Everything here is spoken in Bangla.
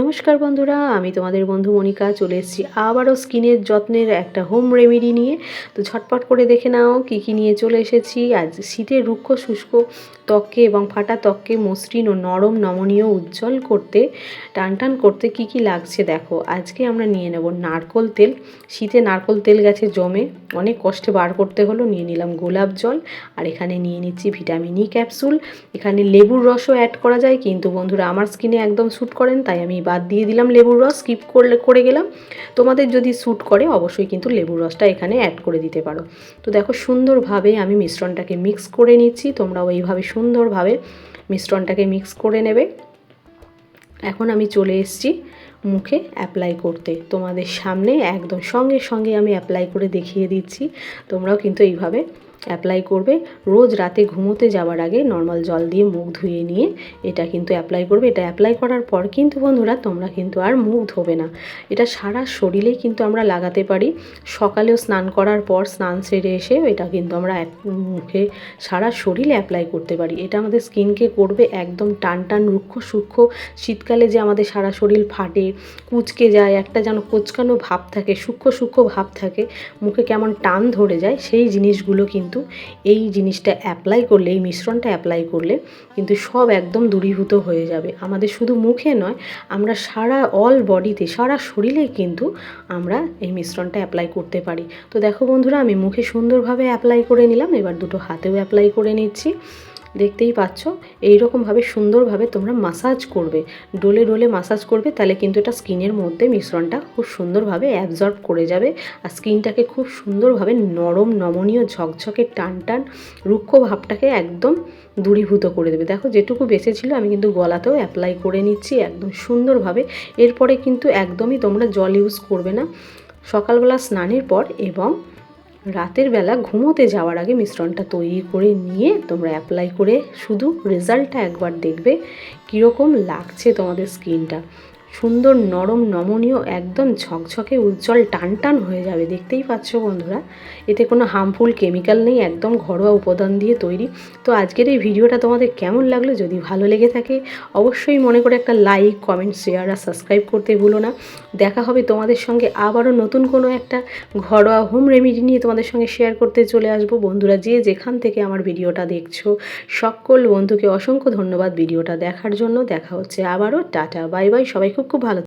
নমস্কার বন্ধুরা, আমি তোমাদের বন্ধু মনিকা, চলে এসেছি আবারও স্কিনের যত্নের একটা হোম রেমেডি নিয়ে। তো ঝটপট করে দেখে নাও কী কী নিয়ে চলে এসেছি। আজ শীতের রুক্ষ, শুষ্ক ত্বককে এবং ফাটা ত্বককে মসৃণ ও নরম নমনীয় উজ্জ্বল করতে, টান টান করতে কি কি লাগছে দেখো। আজকে আমরা নিয়ে নেব নারকোল তেল। শীতে নারকোল তেল গেছে জমে অনেক কষ্টে বার করতে হলো। নিয়ে নিলাম গোলাপ জল আর এখানে নিয়ে নিচ্ছি ভিটামিন ই ক্যাপসুল এখানে লেবুর রসও অ্যাড করা যায়, কিন্তু বন্ধুরা আমার স্কিনে একদম শ্যুট করেন, তাই আমি বাদ দিয়ে দিলাম লেবুর রস স্কিপ করলে, করে গেলাম। তোমাদের যদি স্যুট করে, অবশ্যই কিন্তু লেবুর রসটা এখানে অ্যাড করে দিতে পারো। তো দেখো, সুন্দরভাবে আমি মিশ্রণটাকে মিক্স করে নিচ্ছি। তোমরাও এইভাবে সুন্দরভাবে মিশ্রণটাকে মিক্স করে নেবে। এখন আমি চলে এসেছি মুখে অ্যাপ্লাই করতে। তোমাদের সামনে একদম সঙ্গে সঙ্গে আমি অ্যাপ্লাই করে দেখিয়ে দিচ্ছি। তোমরাও কিন্তু এইভাবে অ্যাপ্লাই করবে। রোজ রাতে ঘুমোতে যাওয়ার আগে নর্মাল জল দিয়ে মুখ ধুয়ে নিয়ে এটা কিন্তু অ্যাপ্লাই করবে। এটা অ্যাপ্লাই করার পর কিন্তু বন্ধুরা তোমরা কিন্তু আর মুখ ধোবে না। এটা সারা শরীরেই কিন্তু আমরা লাগাতে পারি। সকালেও স্নান করার পর স্নান সেরে এসে এটা কিন্তু আমরা মুখে সারা শরীরে অ্যাপ্লাই করতে পারি। এটা আমাদের স্কিনকে করবে একদম টান টান, রুক্ষ সূক্ষ্ম। শীতকালে যে আমাদের সারা শরীর ফাটে, কুচকে যায়, একটা যেন কোচকানো ভাব থাকে, সূক্ষ্ম সূক্ষ্ম ভাব থাকে, মুখে কেমন টান ধরে যায়, সেই জিনিসগুলো কিন্তু কিন্তু এই জিনিসটা অ্যাপ্লাই করলে, এই মিশ্রণটা অ্যাপ্লাই করলে কিন্তু সব একদম দূরীভূত হয়ে যাবে। আমাদের শুধু মুখে নয়, আমরা সারা অল বডিতে সারা শরীরে কিন্তু আমরা এই মিশ্রণটা অ্যাপ্লাই করতে পারি। তো দেখো বন্ধুরা, আমি মুখে সুন্দরভাবে অ্যাপ্লাই করে নিলাম, এবার দুটো হাতেও অ্যাপ্লাই করে নিচ্ছি। দেখতেই পাচ্ছ, এইরকমভাবে সুন্দরভাবে তোমরা মাসাজ করবে। ডোলে ডোলে মাসাজ করবে, তাহলে কিন্তু এটা স্কিনের মধ্যে মিশ্রণটা খুব সুন্দরভাবে অ্যাবজর্ব করে যাবে আর স্কিনটাকে খুব সুন্দরভাবে নরম, নমনীয়, ঝকঝকে, টান টান রুক্ষ ভাবটাকে একদম দূরীভূত করে দেবে। দেখো, যেটুকু বেঁচে ছিল আমি কিন্তু গলাতেও অ্যাপ্লাই করে নিচ্ছি একদম সুন্দরভাবে। এরপরে কিন্তু একদমই তোমরা জল ইউজ করবে না। সকালবেলা স্নানের পর এবং রাতের বেলা ঘুমোতে যাওয়ার আগে মিশ্রণটা তৈরি করে নিয়ে তোমরা অ্যাপ্লাই করে শুধু রেজাল্টটা একবার দেখবে কীরকম লাগছে তোমাদের স্কিনটা সুন্দর নরম নমনীয়, একদম ঝকঝকে উজ্জ্বল টান টান হয়ে যাবে। দেখতেই পাচ্ছ বন্ধুরা, এতে কোনো হার্মফুল কেমিক্যাল নেই, একদম ঘরোয়া উপাদান দিয়ে তৈরি। তো আজকের এই ভিডিওটা তোমাদের কেমন লাগল? যদি ভালো লেগে থাকে, অবশ্যই মনে করে একটা লাইক কমেন্ট শেয়ার আর সাবস্ক্রাইব করতে ভুলো না। দেখা হবে তোমাদের সঙ্গে আবারও নতুন কোনো একটা ঘরোয়া হোম রেমিডি নিয়ে তোমাদের সঙ্গে শেয়ার করতে চলে আসব। বন্ধুরা, যে যেখান থেকে আমার ভিডিওটা দেখছ, সকল বন্ধুকে অসংখ্য ধন্যবাদ ভিডিওটা দেখার জন্য। দেখা হচ্ছে আবারও। টাটা বাই বাই সবাই খুব খুব ভালো